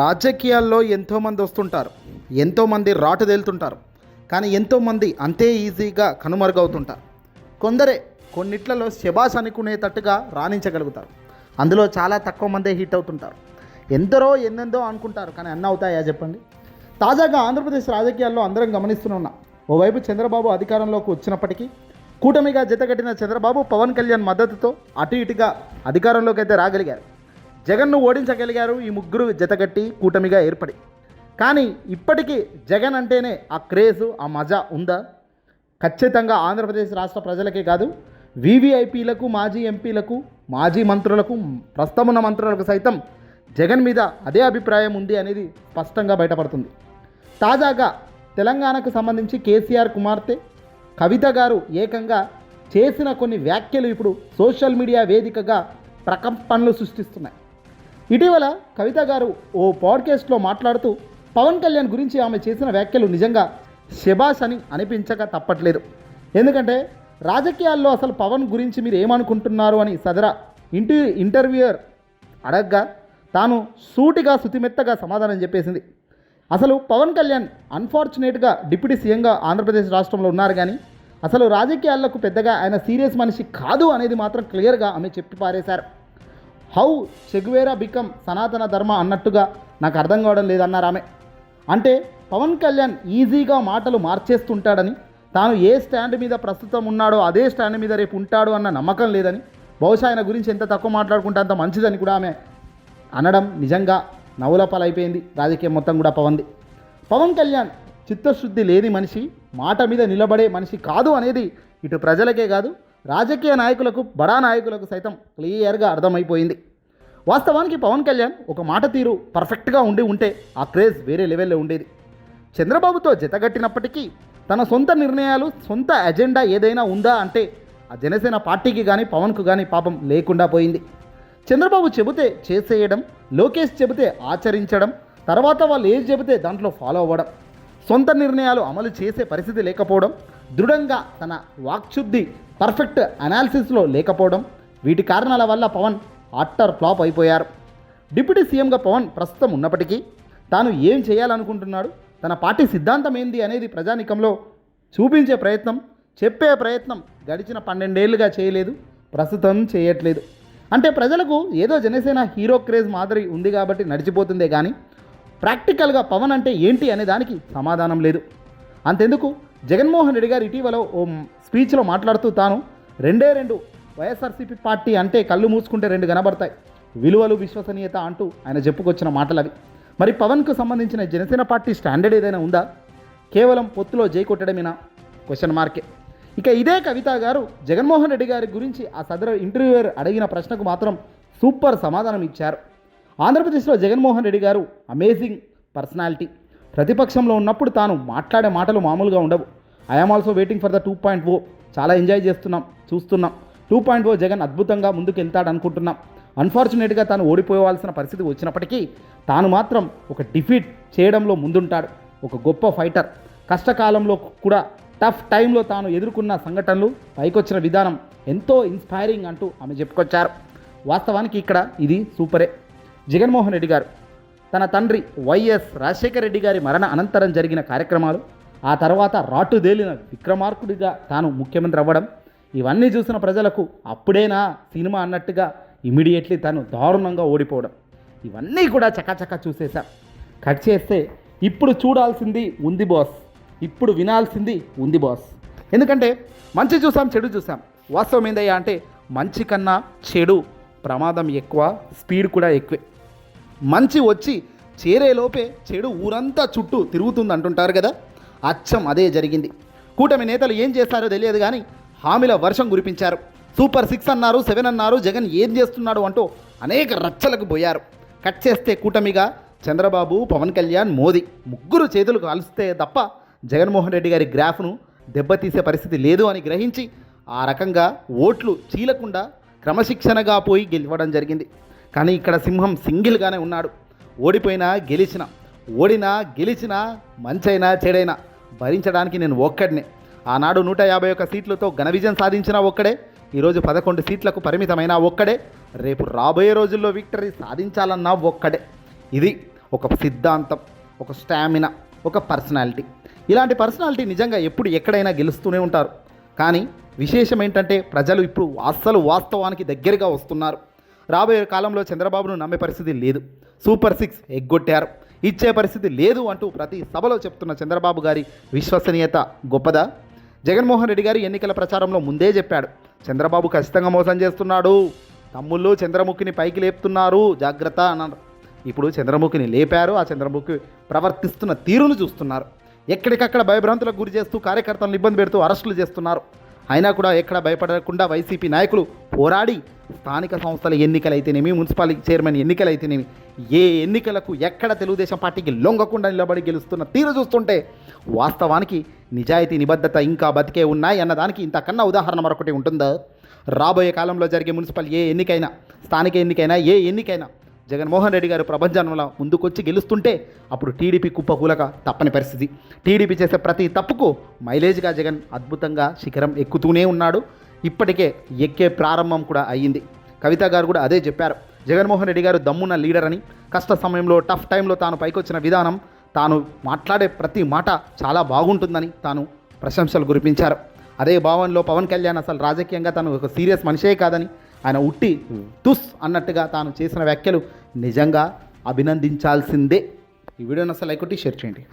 రాజకీయాల్లో ఎంతోమంది వస్తుంటారు. ఎంతోమంది రాటు తేలుతుంటారు. కానీ ఎంతోమంది అంతే ఈజీగా కనుమరుగవుతుంటారు. కొందరే కొన్నిట్లలో శబాస్ అనుకునేటట్టుగా రాణించగలుగుతారు. అందులో చాలా తక్కువ మందే హిట్ అవుతుంటారు. ఎందరో ఎన్నెందో అనుకుంటారు. కానీ అన్న అవుతాయా చెప్పండి? తాజాగా ఆంధ్రప్రదేశ్ రాజకీయాల్లో అందరం గమనిస్తున్నాం ఓవైపు చంద్రబాబు అధికారంలోకి వచ్చినప్పటికీ కూటమిగా జతగట్టిన చంద్రబాబు పవన్ కళ్యాణ్ మద్దతుతో అటు ఇటుగా అధికారంలోకి అయితే రాగలిగారు. జగన్ను ఓడించగలిగారు ఈ ముగ్గురు జతగట్టి కూటమిగా ఏర్పడి. కానీ ఇప్పటికీ జగన్ అంటేనే ఆ క్రేజు ఆ మజా ఉందా? ఖచ్చితంగా ఆంధ్రప్రదేశ్ రాష్ట్ర ప్రజలకే కాదు వీవీఐపీలకు మాజీ ఎంపీలకు మాజీ మంత్రులకు ప్రస్తుతం ఉన్న మంత్రులకు సైతం జగన్ మీద అదే అభిప్రాయం ఉంది అనేది స్పష్టంగా బయటపడుతుంది. తాజాగా తెలంగాణకు సంబంధించి కేసీఆర్ కుమార్తె కవిత గారు ఏకంగా చేసిన కొన్ని వ్యాఖ్యలు ఇప్పుడు సోషల్ మీడియా వేదికగా ప్రకంపనలు సృష్టిస్తున్నాయి. ఇటీవల కవిత గారు ఓ పాడ్కాస్ట్లో మాట్లాడుతూ పవన్ కళ్యాణ్ గురించి ఆమె చేసిన వ్యాఖ్యలు నిజంగా శబాష్ అని అనిపించక తప్పట్లేదు. ఎందుకంటే రాజకీయాల్లో అసలు పవన్ గురించి మీరు ఏమనుకుంటున్నారు అని సదరా ఇంటి ఇంటర్వ్యూయర్ అడగ్గా తాను సూటిగా శుతిమెత్తగా సమాధానం చెప్పేసింది. అసలు పవన్ కళ్యాణ్ అన్ఫార్చునేట్గా డిప్యూటీ సీఎంగా ఆంధ్రప్రదేశ్ రాష్ట్రంలో ఉన్నారు కానీ అసలు రాజకీయాలకు పెద్దగా ఆయన సీరియస్ మనిషి కాదు అనేది మాత్రం క్లియర్గా ఆమె చెప్పి పారేశారు. హౌ చెగువేరా బికమ్ సనాతన ధర్మ అన్నట్టుగా నాకు అర్థం కావడం లేదన్నారు ఆమె. అంటే పవన్ కళ్యాణ్ ఈజీగా మాటలు మార్చేస్తుంటాడని తాను ఏ స్టాండ్ మీద ప్రస్తుతం ఉన్నాడో అదే స్టాండ్ మీద రేపు ఉంటాడు అన్న నమ్మకం లేదని బహుశా ఆయన గురించి ఎంత తక్కువ మాట్లాడుకుంటే అంత మంచిదని కూడా ఆమె అనడం నిజంగా నవ్వులపాలైపోయింది రాజకీయం మొత్తం కూడా పవన్ది. పవన్ కళ్యాణ్ చిత్తశుద్ధి లేని మనిషి మాట మీద నిలబడే మనిషి కాదు అనేది ఇటు ప్రజలకే కాదు రాజకీయ నాయకులకు బడా నాయకులకు సైతం క్లియర్గా అర్థమైపోయింది. వాస్తవానికి పవన్ కళ్యాణ్ ఒక మాట తీరు పర్ఫెక్ట్గా ఉండి ఉంటే ఆ క్రేజ్ వేరే లెవెల్లో ఉండేది. చంద్రబాబుతో జతగట్టినప్పటికీ తన సొంత నిర్ణయాలు సొంత అజెండా ఏదైనా ఉందా అంటే ఆ జనసేన పార్టీకి కానీ పవన్కు కానీ పాపం లేకుండా పోయింది. చంద్రబాబు చెబితే చేసేయడం లోకేష్ చెబితే ఆచరించడం తర్వాత వాళ్ళు ఏది చెబితే దాంట్లో ఫాలో అవ్వడం సొంత నిర్ణయాలు అమలు చేసే పరిస్థితి లేకపోవడం దృఢంగా తన వాక్శుద్ధి పర్ఫెక్ట్ అనాలిసిస్లో లేకపోవడం వీటి కారణాల వల్ల పవన్ అట్టర్ ఫ్లాప్ అయిపోయారు. డిప్యూటీ సీఎంగా పవన్ ప్రస్తుతం ఉన్నప్పటికీ తాను ఏం చేయాలనుకుంటున్నాడు తన పార్టీ సిద్ధాంతం ఏంది అనేది ప్రజానికంలో చూపించే ప్రయత్నం చెప్పే ప్రయత్నం గడిచిన పన్నెండేళ్ళుగా చేయలేదు ప్రస్తుతం చేయట్లేదు. అంటే ప్రజలకు ఏదో జనసేన హీరో క్రేజ్ మాదిరి ఉంది కాబట్టి నడిచిపోతుందే కానీ ప్రాక్టికల్గా పవన్ అంటే ఏంటి అనే దానికి సమాధానం లేదు. అంతెందుకు? జగన్మోహన్ రెడ్డి గారు ఇటీవల ఓ స్పీచ్లో మాట్లాడుతూ తాను రెండే రెండు వైఎస్ఆర్సీపీ పార్టీ అంటే కళ్ళు మూసుకుంటే రెండు కనబడతాయి. విలువలు విశ్వసనీయత అంటూ ఆయన చెప్పుకొచ్చిన మాటలు అవి మరి పవన్కు సంబంధించిన జనసేన పార్టీ స్టాండర్డ్ ఏదైనా ఉందా? కేవలం పొత్తులో జై కొట్టడమేనా? క్వశ్చన్ మార్కే ఇక ఇదే కవిత గారు జగన్మోహన్ రెడ్డి గారి గురించి ఆ సదరు ఇంటర్వ్యూయర్ అడిగిన ప్రశ్నకు మాత్రం సూపర్ సమాధానం ఇచ్చారు. ఆంధ్రప్రదేశ్లో జగన్మోహన్ రెడ్డి గారు అమేజింగ్ పర్సనాలిటీ ప్రతిపక్షంలో ఉన్నప్పుడు తాను మాట్లాడే మాటలు మామూలుగా ఉండవు. I'm also waiting for the two point O చాలా ఎంజాయ్ చేస్తున్నాం చూస్తున్నాం. టూ పాయింట్ ఓ జగన్ అద్భుతంగా ముందుకు వెళ్తాడు అనుకుంటున్నాం అన్ఫార్చునేట్గా తాను ఓడిపోవాల్సిన పరిస్థితి వచ్చినప్పటికీ తాను మాత్రం ఒక డిఫీట్ చేయడంలో ముందుంటాడు ఒక గొప్ప ఫైటర్ కష్టకాలంలో కూడా టఫ్ టైంలో తాను ఎదుర్కొన్న సంఘటనలు పైకొచ్చిన విధానం ఎంతో ఇన్స్పైరింగ్ అంటూ ఆమె చెప్పుకొచ్చారు. వాస్తవానికి ఇక్కడ ఇది సూపరే జగన్మోహన్ రెడ్డి గారు తన తండ్రి వైఎస్ రాజశేఖర రెడ్డి గారి మరణ అనంతరం జరిగిన కార్యక్రమాలు ఆ తర్వాత రాటుదేలిన విక్రమార్కుడిగా తాను ముఖ్యమంత్రి అవ్వడం ఇవన్నీ చూసిన ప్రజలకు అప్పుడేనా సినిమా అన్నట్టుగా ఇమీడియట్లీ తను దారుణంగా ఓడిపోవడం. ఇవన్నీ కూడా చకాచకా చూసేశాం. కట్ చేస్తే ఇప్పుడు చూడాల్సింది ఉంది బాస్ ఇప్పుడు వినాల్సింది ఉంది బాస్ ఎందుకంటే మంచి చూసాం చెడు చూసాం. వాస్తవం ఏందయ్యా అంటే మంచి కన్నా చెడు ప్రమాదం ఎక్కువ స్పీడ్ కూడా ఎక్కువే. మంచి వచ్చి చేరేలోపే చెడు ఊరంతా చుట్టూ తిరుగుతుంది అంటుంటారు కదా? అచ్చం అదే జరిగింది. కూటమి నేతలు ఏం చేస్తారో తెలియదు కానీ హామీల వర్షం కురిపించారు. సూపర్ సిక్స్ అన్నారు సెవెన్ అన్నారు జగన్ ఏం చేస్తున్నాడు అంటూ అనేక రచ్చలకు పోయారు. కట్ చేస్తే కూటమిగా చంద్రబాబు పవన్ కళ్యాణ్ మోదీ ముగ్గురు చేతులు కలిస్తే తప్ప జగన్మోహన్ రెడ్డి గారి గ్రాఫ్ను దెబ్బతీసే పరిస్థితి లేదు అని గ్రహించి ఆ రకంగా ఓట్లు చీలకుండా క్రమశిక్షణగా పోయి గెలవడం జరిగింది. కానీ ఇక్కడ సింహం సింగిల్గానే ఉన్నాడు. ఓడిపోయినా గెలిచిన ఓడినా గెలిచినా మంచైనా చెడైనా భరించడానికి నేను ఒక్కడినే. ఆనాడు నూట యాభై ఒక్క సీట్లతో ఘన విజయం సాధించిన ఒక్కడే ఈరోజు పదకొండు సీట్లకు పరిమితమైన ఒక్కడే రేపు రాబోయే రోజుల్లో విక్టరీ సాధించాలన్నా ఒక్కడే. ఇది ఒక సిద్ధాంతం ఒక స్టామినా ఒక పర్సనాలిటీ. ఇలాంటి పర్సనాలిటీ నిజంగా ఎప్పుడు ఎక్కడైనా గెలుస్తూనే ఉంటారు. కానీ విశేషం ఏంటంటే ప్రజలు ఇప్పుడు అస్సలు వాస్తవానికి దగ్గరగా వస్తున్నారు. రాబోయే కాలంలో చంద్రబాబును నమ్మే పరిస్థితి లేదు. సూపర్ సిక్స్ ఎగ్గొట్టారు. ఇచ్చే పరిస్థితి లేదు అంటూ ప్రతి సభలో చెప్తున్న చంద్రబాబు గారి విశ్వసనీయత గొప్పదా? జగన్మోహన్ రెడ్డి గారు ఎన్నికల ప్రచారంలో ముందే చెప్పాడు. చంద్రబాబు ఖచ్చితంగా మోసం చేస్తున్నాడు. తమ్ముళ్ళు చంద్రముఖిని పైకి లేపుతున్నారు. జాగ్రత్త అన్నారు. ఇప్పుడు చంద్రముఖిని లేపారు. ఆ చంద్రముఖి ప్రవర్తిస్తున్న తీరును చూస్తున్నారు. ఎక్కడికక్కడ భయభ్రాంతులకు గురి చేస్తూ కార్యకర్తలను ఇబ్బంది పెడుతూ అరెస్టులు చేస్తున్నారు. అయినా కూడా ఎక్కడ భయపడకుండా వైసీపీ నాయకులు పోరాడి స్థానిక సంస్థల ఎన్నికలైతేనేమి మున్సిపాలిటీ చైర్మన్ ఎన్నికలైతేనేమి ఏ ఎన్నికలకు ఎక్కడ తెలుగుదేశం పార్టీకి లొంగకుండా నిలబడి గెలుస్తున్న తీరు చూస్తుంటే వాస్తవానికి నిజాయితీ నిబద్ధత ఇంకా బతికే ఉన్నాయి అన్నదానికి ఇంతకన్నా ఉదాహరణ మరొకటి ఉంటుందా? రాబోయే కాలంలో జరిగే మున్సిపల్ ఏ ఎన్నికైనా స్థానిక ఎన్నికైనా ఏ ఎన్నికైనా జగన్మోహన్ రెడ్డి గారు ప్రపంచంలో ముందుకొచ్చి గెలుస్తుంటే అప్పుడు టీడీపీ కుప్పకూలక తప్పని పరిస్థితి. టీడీపీ చేసే ప్రతి తప్పుకు మైలేజ్గా జగన్ అద్భుతంగా శిఖరం ఎక్కుతూనే ఉన్నాడు. ఇప్పటికే ఎక్కే ప్రారంభం కూడా అయ్యింది. కవిత గారు కూడా అదే చెప్పారు. జగన్మోహన్ రెడ్డి గారు దమ్మున్న లీడర్ అని కష్ట సమయంలో టఫ్ టైంలో తాను పైకొచ్చిన విధానం తాను మాట్లాడే ప్రతి మాట చాలా బాగుంటుందని తాను ప్రశంసలు కురిపించారు అదే భావనలో పవన్ కళ్యాణ్ అసలు రాజకీయంగా తను ఒక సీరియస్ మనిషే కాదని ఆయన ఉట్టి తుస్ అన్నట్టుగా తాను చేసిన వ్యాఖ్యలు నిజంగా అభినందించాల్సిందే. ఈ వీడియోని అసలు లైక్ కొట్టి షేర్ చేయండి.